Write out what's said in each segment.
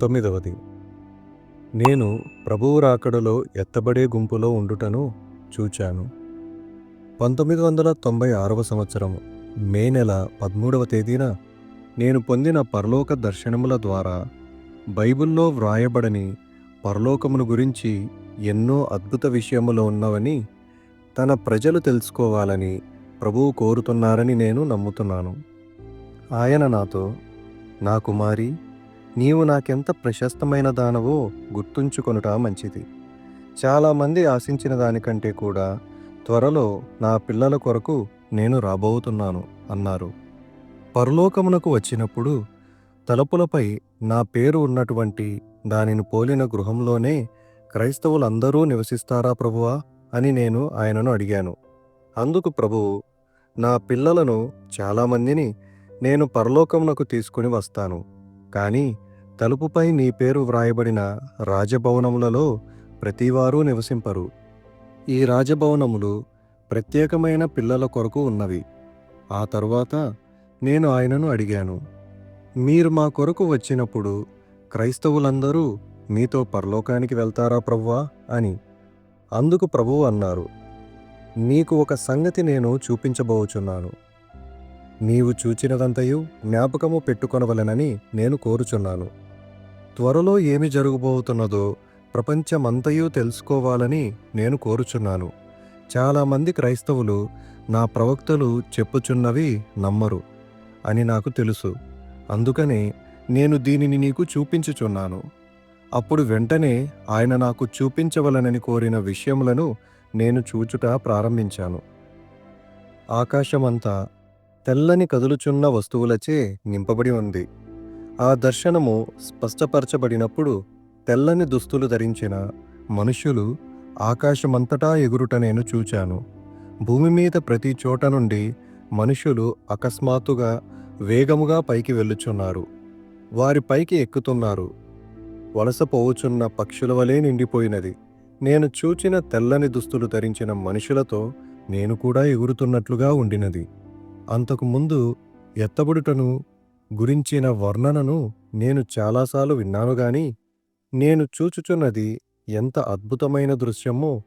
పంతొమ్మిదవది నేను ప్రభువు రాకడలో ఎత్తబడే గుంపులో ఉండుటను చూచాను. పంతొమ్మిది వందల తొంభై ఆరవ సంవత్సరం మే నెల పదమూడవ తేదీన నేను పొందిన పరలోక దర్శనముల ద్వారా బైబిల్లో వ్రాయబడని పరలోకమును గురించి ఎన్నో అద్భుత విషయములు ఉన్నవని తన ప్రజలు తెలుసుకోవాలని ప్రభువు కోరుతున్నారని నేను నమ్ముతున్నాను. ఆయన నాతో నా కుమారి నీవు నాకెంత ప్రశస్తమైన దానవో గుర్తుంచుకొనుట మంచిది. చాలామంది ఆశించిన దానికంటే కూడా త్వరలో నా పిల్లల కొరకు నేను రాబోతున్నాను అన్నారు. పరలోకమునకు వచ్చినప్పుడు తలుపులపై నా పేరు ఉన్నటువంటి దానిని పోలిన గృహంలోనే క్రైస్తవులందరూ నివసిస్తారా ప్రభువా? అని నేను ఆయనను అడిగాను. అందుకు ప్రభువు నా పిల్లలను చాలామందిని నేను పరలోకమునకు తీసుకుని వస్తాను. కానీ తలుపుపై నీ పేరు వ్రాయబడిన రాజభవనములలో ప్రతివారూ నివసింపరు. ఈ రాజభవనములు ప్రత్యేకమైన పిల్లల కొరకు ఉన్నవి. ఆ తరువాత నేను ఆయనను అడిగాను. మీరు మా కొరకు వచ్చినప్పుడు క్రైస్తవులందరూ మీతో పరలోకానికి వెళ్తారా ప్రభువా అని. అందుకు ప్రభువు అన్నారు. నీకు ఒక సంగతి నేను చూపించబోచున్నాను. నీవు చూచినదంతయు జ్ఞాపకము పెట్టుకొనవలెనని నేను కోరుచున్నాను. త్వరలో ఏమి జరగబోతున్నదో ప్రపంచమంతయు తెలుసుకోవాలని నేను కోరుచున్నాను. చాలామంది క్రైస్తవులు నా ప్రవక్తలు చెప్పుచున్నవి నమ్మరు అని నాకు తెలుసు. అందుకనే నేను దీనిని నీకు చూపించుచున్నాను. అప్పుడు వెంటనే ఆయన నాకు చూపించవలనని కోరిన విషయములను నేను చూచుట ప్రారంభించాను. ఆకాశమంతా తెల్లని కదులుచున్న వస్తువులచే నింపబడి ఉంది. ఆ దర్శనము స్పష్టపరచబడినప్పుడు తెల్లని దుస్తులు ధరించిన మనుష్యులు ఆకాశమంతటా ఎగురుట నేను చూచాను. భూమి మీద ప్రతి చోట నుండి మనుషులు అకస్మాత్తుగా వేగముగా పైకి వెళ్ళుచున్నారు. వారి పైకి ఎక్కుతున్నారు. వలసపోవుచున్న పక్షుల వలె నిండిపోయినది. నేను చూచిన తెల్లని దుస్తులు ధరించిన మనుషులతో నేను కూడా ఎగురుతున్నట్లుగా ఉండినది. అంతకు ముందు ఎత్తబడుటను గురించిన వర్ణనను నేను చాలాసార్లు విన్నాను గాని నేను చూచుచున్నది ఎంత అద్భుతమైన దృశ్యమో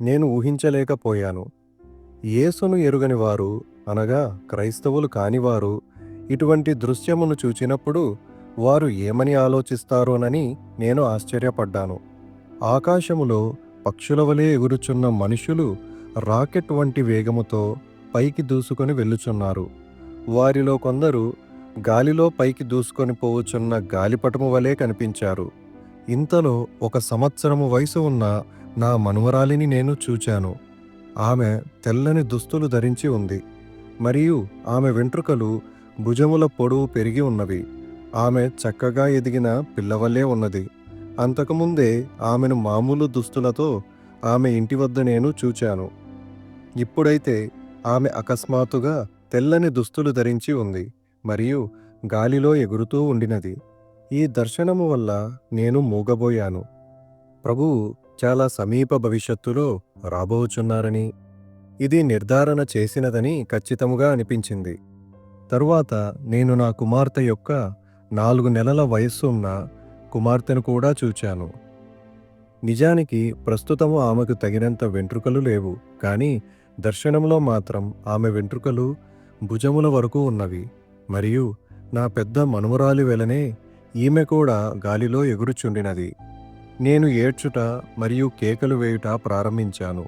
నేను ఊహించలేకపోయాను. యేసును ఎరుగని వారు అనగా క్రైస్తవులు కానివారు ఇటువంటి దృశ్యమును చూచినప్పుడు వారు ఏమని ఆలోచిస్తారోనని నేను ఆశ్చర్యపడ్డాను. ఆకాశములో పక్షుల వలె ఎగురుచున్న మనుషులు రాకెట్ వంటి వేగముతో పైకి దూసుకొని వెళ్ళుచున్నారు. వారిలో కొందరు గాలిలో పైకి దూసుకొని పోవుచున్న గాలిపటము వలె కనిపించారు. ఇంతలో ఒక సంవత్సరము వయసు ఉన్న నా మనుమరాలిని నేను చూచాను. ఆమె తెల్లని దుస్తులు ధరించి ఉంది. మరియు ఆమె వెంట్రుకలు భుజముల పొడవు పెరిగి ఉన్నవి. ఆమె చక్కగా ఎదిగిన పిల్లవల్లే ఉన్నది. అంతకుముందే ఆమెను మామూలు దుస్తులతో ఆమె ఇంటి వద్ద నేను చూచాను. ఇప్పుడైతే ఆమె అకస్మాత్తుగా తెల్లని దుస్తులు ధరించి ఉంది మరియు గాలిలో ఎగురుతూ ఉండినది. ఈ దర్శనము వల్ల నేను మూగబోయాను. ప్రభువు చాలా సమీప భవిష్యత్తులో రాబోచున్నారని. ఇది నిర్ధారణ చేసినదని ఖచ్చితముగా అనిపించింది. తరువాత నేను నా కుమార్తె యొక్క నాలుగు నెలల వయస్సు ఉన్న కుమార్తెను కూడా చూచాను. నిజానికి ప్రస్తుతము ఆమెకు తగినంత వెంట్రుకలు లేవు కానీ దర్శనంలో మాత్రం ఆమె వెంట్రుకలు భుజముల వరకు ఉన్నవి మరియు నా పెద్ద మనుమరాలి వెలనే ఈమె కూడా గాలిలో ఎగురుచుండినది. నేను ఏడ్చుట మరియు కేకలు వేయుట ప్రారంభించాను.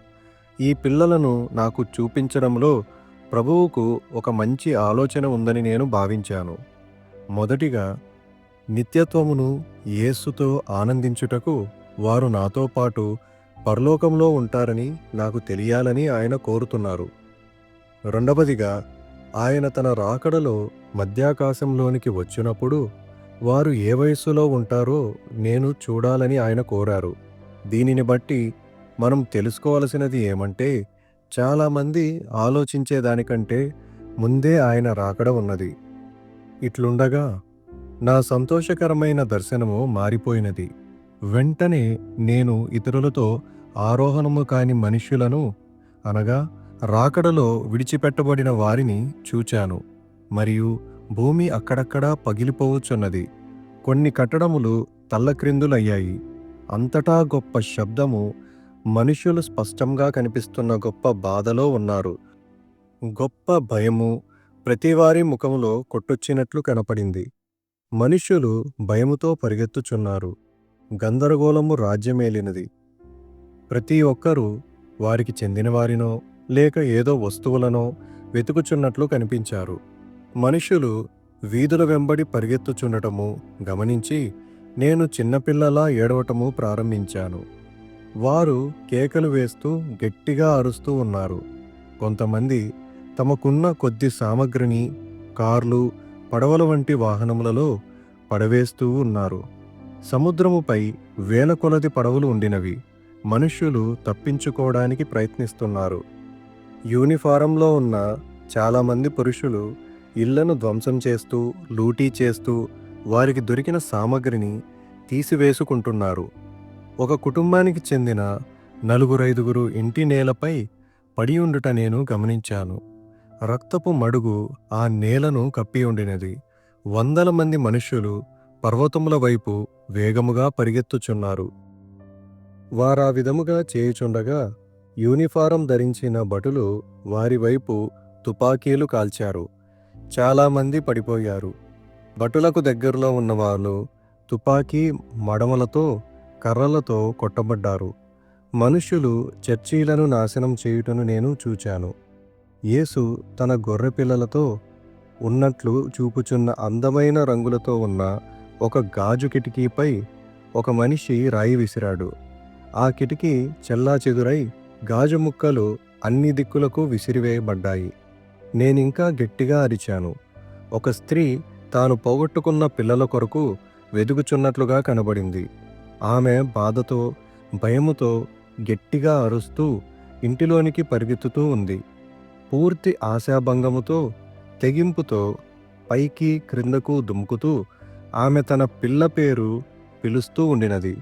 ఈ పిల్లలను నాకు చూపించడంలో ప్రభువుకు ఒక మంచి ఆలోచన ఉందని నేను భావించాను. మొదటిగా నిత్యత్వమును యేసుతో ఆనందించుటకు వారు నాతో పాటు పరలోకంలో ఉంటారని నాకు తెలియాలని ఆయన కోరుతున్నారు. రెండవదిగా ఆయన తన రాకడలో మధ్యాకాశంలోనికి వచ్చినప్పుడు వారు ఏ వయస్సులో ఉంటారో నేను చూడాలని ఆయన కోరారు. దీనిని బట్టి మనం తెలుసుకోవలసినది ఏమంటే చాలామంది ఆలోచించేదానికంటే ముందే ఆయన రాకడ ఉన్నది. ఇట్లుండగా నా సంతోషకరమైన దర్శనము మారిపోయినది. వెంటనే నేను ఇతరులతో ఆరోహణము కాని మనుష్యులను అనగా రాకడలో విడిచిపెట్టబడిన వారిని చూచాను. మరియు భూమి అక్కడక్కడా పగిలిపోవచ్చున్నది. కొన్ని కట్టడములు తల్లక్రిందులయ్యాయి. అంతటా గొప్ప శబ్దము మనుషులు స్పష్టంగా కనిపిస్తున్న గొప్ప బాధలో ఉన్నారు. గొప్ప భయము ప్రతివారి ముఖములో కొట్టొచ్చినట్లు కనపడింది. మనుష్యులు భయముతో పరిగెత్తుచున్నారు. గందరగోళము రాజ్యమేలినది. ప్రతి ఒక్కరూ వారికి చెందినవారినో లేక ఏదో వస్తువులనో వెతుకుచున్నట్లు కనిపించారు. మనుషులు వీధుల వెంబడి పరిగెత్తుచుండటము గమనించి నేను చిన్నపిల్లలా ఏడవటము ప్రారంభించాను. వారు కేకలు వేస్తూ గట్టిగా అరుస్తూ ఉన్నారు. కొంతమంది తమకున్న కొద్ది సామగ్రిని కార్లు పడవల వంటి వాహనములలో పడవేస్తూ ఉన్నారు. సముద్రముపై వేల కొలది పడవలు ఉండినవి. మనుష్యులు తప్పించుకోవడానికి ప్రయత్నిస్తున్నారు. యూనిఫారంలో ఉన్న చాలామంది పురుషులు ఇళ్ళను ధ్వంసం చేస్తూ లూటీ చేస్తూ వారికి దొరికిన సామగ్రిని తీసివేసుకుంటున్నారు. ఒక కుటుంబానికి చెందిన నలుగురైదుగురు ఇంటి నేలపై పడి ఉండుట నేను గమనించాను. రక్తపు మడుగు ఆ నేలను కప్పి ఉండినది. వందల మంది మనుష్యులు పర్వతముల వైపు వేగముగా పరిగెత్తుచున్నారు. వారా విధముగా చేయుచుండగా యూనిఫారం ధరించిన భటులు వారి వైపు తుపాకీలు కాల్చారు. చాలామంది పడిపోయారు. భటులకు దగ్గరలో ఉన్నవాళ్ళు తుపాకీ మడమలతో కర్రలతో కొట్టబడ్డారు. మనుష్యులు చర్చీలను నాశనం చేయుటను నేను చూచాను. యేసు తన గొర్రె పిల్లలతో ఉన్నట్లు చూపుచున్న అందమైన రంగులతో ఉన్న ఒక గాజు కిటికీపై ఒక మనిషి రాయి విసిరాడు. ఆ కిటికీ చెల్లాచెదురై గాజు ముక్కలు అన్ని దిక్కులకు విసిరివేయబడ్డాయి. నేనింకా గట్టిగా అరిచాను. ఒక స్త్రీ తాను పోగొట్టుకున్న పిల్లల కొరకు వెదుగుచున్నట్లుగా కనబడింది. ఆమె బాధతో భయముతో గట్టిగా అరుస్తూ ఇంటిలోనికి పరిగెత్తుతూ ఉంది. పూర్తి ఆశాభంగముతో తెగింపుతో పైకి క్రిందకు దుముకుతూ ఆమె తన పిల్ల పేరు పిలుస్తూ ఉండినది.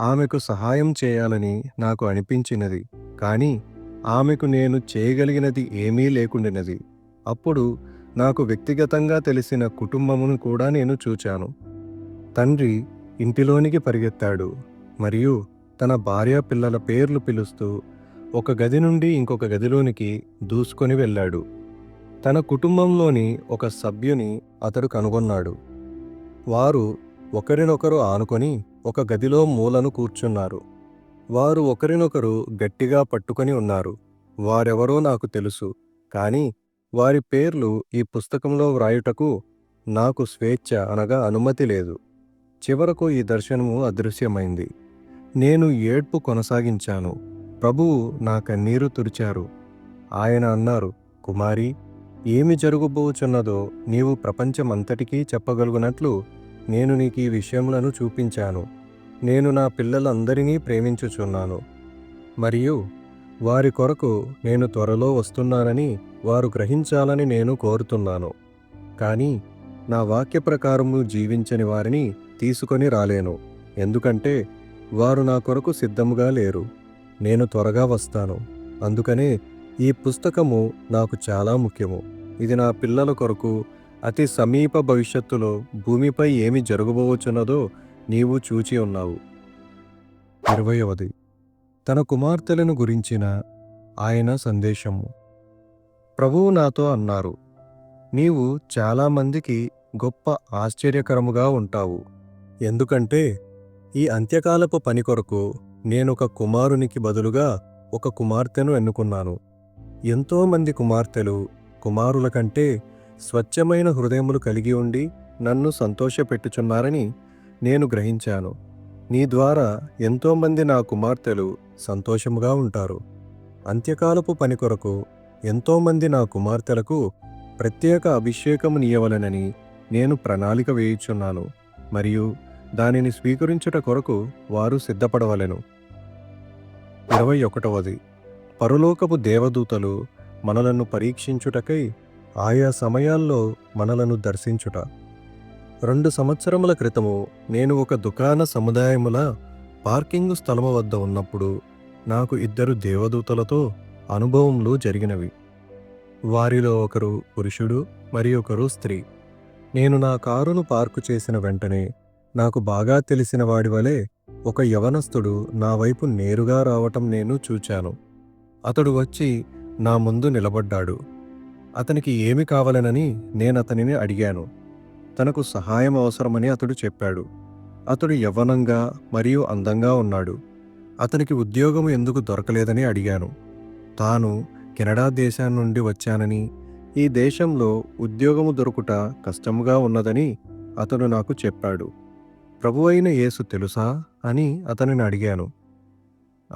ఆమెకు సహాయం చేయాలని నాకు అనిపించినది. కానీ ఆమెకు నేను చేయగలిగినది ఏమీ లేకుండినది. అప్పుడు నాకు వ్యక్తిగతంగా తెలిసిన కుటుంబమును కూడా నేను చూచాను. తండ్రి ఇంటిలోనికి పరిగెత్తాడు. మరియు తన భార్య పిల్లల పేర్లు పిలుస్తూ ఒక గది నుండి ఇంకొక గదిలోనికి దూసుకొని వెళ్ళాడు. తన కుటుంబంలోని ఒక సభ్యుని అతడు కనుగొన్నాడు. వారు ఒకరినొకరు ఆనుకొని ఒక గదిలో మూలను కూర్చున్నారు. వారు ఒకరినొకరు గట్టిగా పట్టుకొని ఉన్నారు. వారెవరో నాకు తెలుసు కానీ వారి పేర్లు ఈ పుస్తకంలో వ్రాయుటకు నాకు స్వేచ్ఛ అనగా అనుమతి లేదు. చివరకు ఈ దర్శనము అదృశ్యమైంది. నేను ఏడ్పు కొనసాగించాను. ప్రభువు నా కన్నీరు తుడిచారు. ఆయన అన్నారు కుమారి ఏమి జరగబోచున్నదో నీవు ప్రపంచమంతటికీ చెప్పగలుగునట్లు నేను నీకు ఈ విషయములను చూపించాను. నేను నా పిల్లలందరినీ ప్రేమించుచున్నాను. మరియు వారి కొరకు నేను త్వరలో వస్తున్నానని వారు గ్రహించాలని నేను కోరుతున్నాను. కానీ నా వాక్య ప్రకారము జీవించని వారిని తీసుకొని రాలేను. ఎందుకంటే వారు నా కొరకు సిద్ధముగా లేరు. నేను త్వరగా వస్తాను. అందుకనే ఈ పుస్తకము నాకు చాలా ముఖ్యము. ఇది నా పిల్లల కొరకు అతి సమీప భవిష్యత్తులో భూమిపై ఏమి జరగబోవచ్చున్నదో నీవు చూచి ఉన్నావు. ఇరవయవది తన కుమార్తెలను గురించిన ఆయన సందేశము. ప్రభువు నాతో అన్నారు నీవు చాలామందికి గొప్ప ఆశ్చర్యకరముగా ఉంటావు. ఎందుకంటే ఈ అంత్యకాలపు పని కొరకు నేనొక కుమారునికి బదులుగా ఒక కుమార్తెను ఎన్నుకున్నాను. ఎంతోమంది కుమార్తెలు కుమారుల కంటే స్వచ్ఛమైన హృదయములు కలిగి ఉండి నన్ను సంతోషపెట్టుచున్నారని నేను గ్రహించాను. నీ ద్వారా ఎంతోమంది నా కుమార్తెలు సంతోషముగా ఉంటారు. అంత్యకాలపు పని కొరకు ఎంతోమంది నా కుమార్తెలకు ప్రత్యేక అభిషేకము నీయవలనని నేను ప్రణాళిక వేయుచున్నాను. మరియు దానిని స్వీకరించుట కొరకు వారు సిద్ధపడవలెను. ఇరవై ఒకటవది. పరలోకపు దేవదూతలు మనలను పరీక్షించుటకై ఆయా సమయాల్లో మనలను దర్శించుట. రెండు సంవత్సరముల క్రితము నేను ఒక దుకాణ సముదాయముల పార్కింగ్ స్థలము వద్ద ఉన్నప్పుడు నాకు ఇద్దరు దేవదూతలతో అనుభవములు జరిగినవి. వారిలో ఒకరు పురుషుడు మరి ఒకరు స్త్రీ. నేను నా కారును పార్కు చేసిన వెంటనే నాకు బాగా తెలిసిన వాడి వలె ఒక యవనస్తుడు నా వైపు నేరుగా రావటం నేను చూచాను. అతడు వచ్చి నా ముందు నిలబడ్డాడు. అతనికి ఏమి కావాలనని నేనతనిని అడిగాను. తనకు సహాయం అవసరమని అతడు చెప్పాడు. అతడు యవ్వనంగా మరియు అందంగా ఉన్నాడు. అతనికి ఉద్యోగం ఎందుకు దొరకలేదని అడిగాను. తాను కెనడా దేశం నుండి వచ్చానని ఈ దేశంలో ఉద్యోగము దొరుకుట కష్టముగా ఉన్నదని అతడు నాకు చెప్పాడు. ప్రభువైన యేసు తెలుసా అని అతనిని అడిగాను.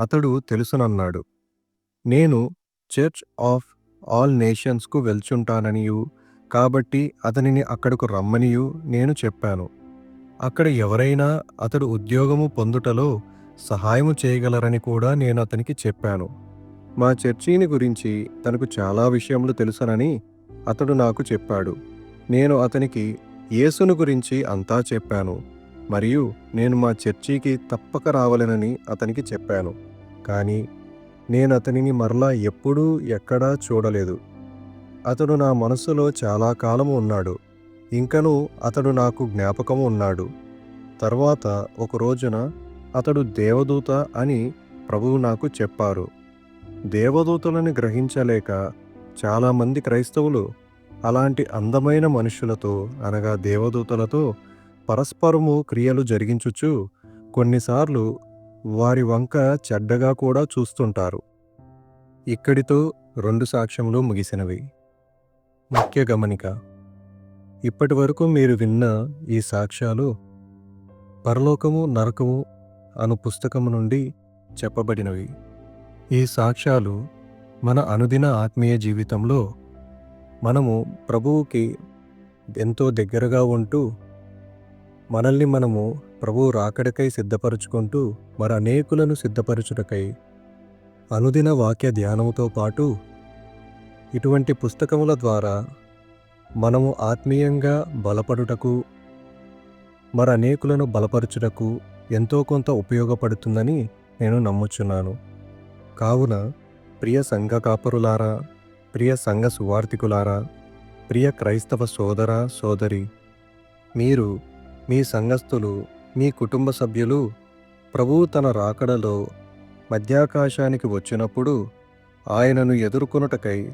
అతడు తెలుసునన్నాడు. నేను చర్చ్ ఆఫ్ ఆల్ నేషన్స్కు వెళ్చుంటాననియు కాబట్టి అతనిని అక్కడకు రమ్మనియు నేను చెప్పాను. అక్కడ ఎవరైనా అతడు ఉద్యోగము పొందుటలో సహాయము చేయగలరని కూడా నేను అతనికి చెప్పాను. మా చర్చీని గురించి తనకు చాలా విషయములు తెలుసనని అతడు నాకు చెప్పాడు. నేను అతనికి యేసును గురించి అంతా చెప్పాను మరియు నేను మా చర్చికి తప్పక రావాలనని అతనికి చెప్పాను. కానీ నేను అతనిని మరలా ఎప్పుడూ ఎక్కడా చూడలేదు. అతడు నా మనసులో చాలా కాలం ఉన్నాడు. ఇంకనూ అతడు నాకు జ్ఞాపకం ఉన్నాడు. తర్వాత ఒక రోజున అతడు దేవదూత అని ప్రభువు నాకు చెప్పారు. దేవదూతలను గ్రహించలేక చాలామంది క్రైస్తవులు అలాంటి అందమైన మనుషులతో అనగా దేవదూతలతో పరస్పరము క్రియలు జరిగించుచు కొన్నిసార్లు వారి వంక చెడ్డగా కూడా చూస్తుంటారు. ఇక్కడితో రెండు సాక్ష్యములు ముగిసినవి. ముఖ్య గమనిక ఇప్పటి వరకు మీరు విన్న ఈ సాక్ష్యాలు పరలోకము నరకము అను పుస్తకము నుండి చెప్పబడినవి. ఈ సాక్ష్యాలు మన అనుదిన ఆత్మీయ జీవితంలో మనము ప్రభువుకి ఎంతో దగ్గరగా ఉంటూ మనల్ని మనము ప్రభువు రాకడకై సిద్ధపరచుకుంటూ మరి అనేకులను సిద్ధపరచుటకై అనుదిన వాక్య ధ్యానముతో పాటు ఇటువంటి పుస్తకముల ద్వారా మనము ఆత్మీయంగా బలపడుటకు మరి అనేకులను బలపరచుటకు ఎంతో కొంత ఉపయోగపడుతుందని నేను నమ్ముచున్నాను. కావున ప్రియ సంఘ కాపరులారా ప్రియ సంఘ సువార్థికులారా ప్రియ క్రైస్తవ సోదర సోదరి మీరు మీ సంఘస్థులు మీ కుటుంబ సభ్యులు ప్రభువు తన రాకడలో మధ్యాకాశానికి వచ్చినప్పుడు ఆయనను ఎదుర్కొనుటకై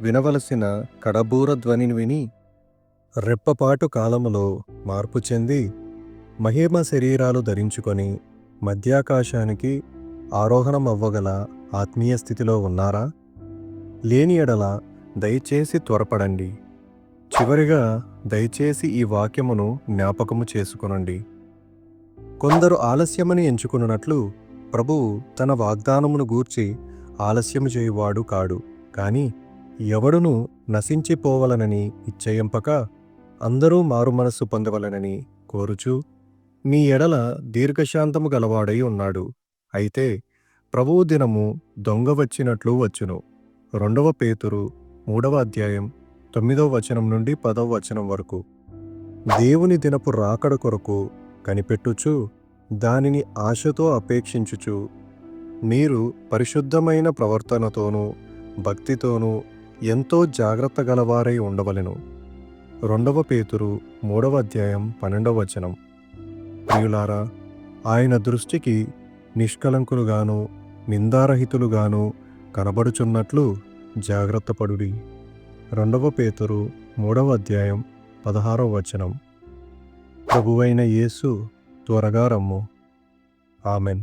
వినవలసిన కడబూర ధ్వనిని విని రెప్పపాటు కాలములో మార్పు చెంది మహిమ శరీరాలు ధరించుకొని మధ్యాకాశానికి ఆరోహణం అవ్వగల ఆత్మీయ స్థితిలో ఉన్నారా? లేని ఎడల దయచేసి త్వరపడండి. చివరిగా దయచేసి ఈ వాక్యమును జ్ఞాపకము చేసుకునండి. కొందరు ఆలస్యమని ఎంచుకున్నట్లు ప్రభువు తన వాగ్దానమును గూర్చి ఆలస్యము చేయువాడు కాడు. కాని ఎవడును నశించిపోవలనని ఇచ్చయింపక అందరూ మారుమనస్సు పొందవలనని కోరుచు మీ ఎడల దీర్ఘశాంతము గలవాడై ఉన్నాడు. అయితే ప్రభువు దినము దొంగ వచ్చినట్లు వచ్చును. రెండవ పేతురు మూడవ అధ్యాయం తొమ్మిదవ వచనం నుండి పదవ వచనం వరకు. దేవుని దినపు రాకడ కొరకు కనిపెట్టుచు దానిని ఆశతో అపేక్షించుచు. మీరు పరిశుద్ధమైన ప్రవర్తనతోనూ భక్తితోనూ ఎంతో జాగ్రత్త గలవారై ఉండవలెను. రెండవ పేతురు మూడవ అధ్యాయం పన్నెండవ వచనం. ప్రియులారా ఆయన దృష్టికి నిష్కలంకులుగాను నిందారహితులుగాను కనబడుచున్నట్లు జాగ్రత్తపడుడి. రెండవ పేతురు మూడవ అధ్యాయం పదహారవ వచనం. ప్రభువైన యేసు త్వరగా రమ్ము. ఆమెన్.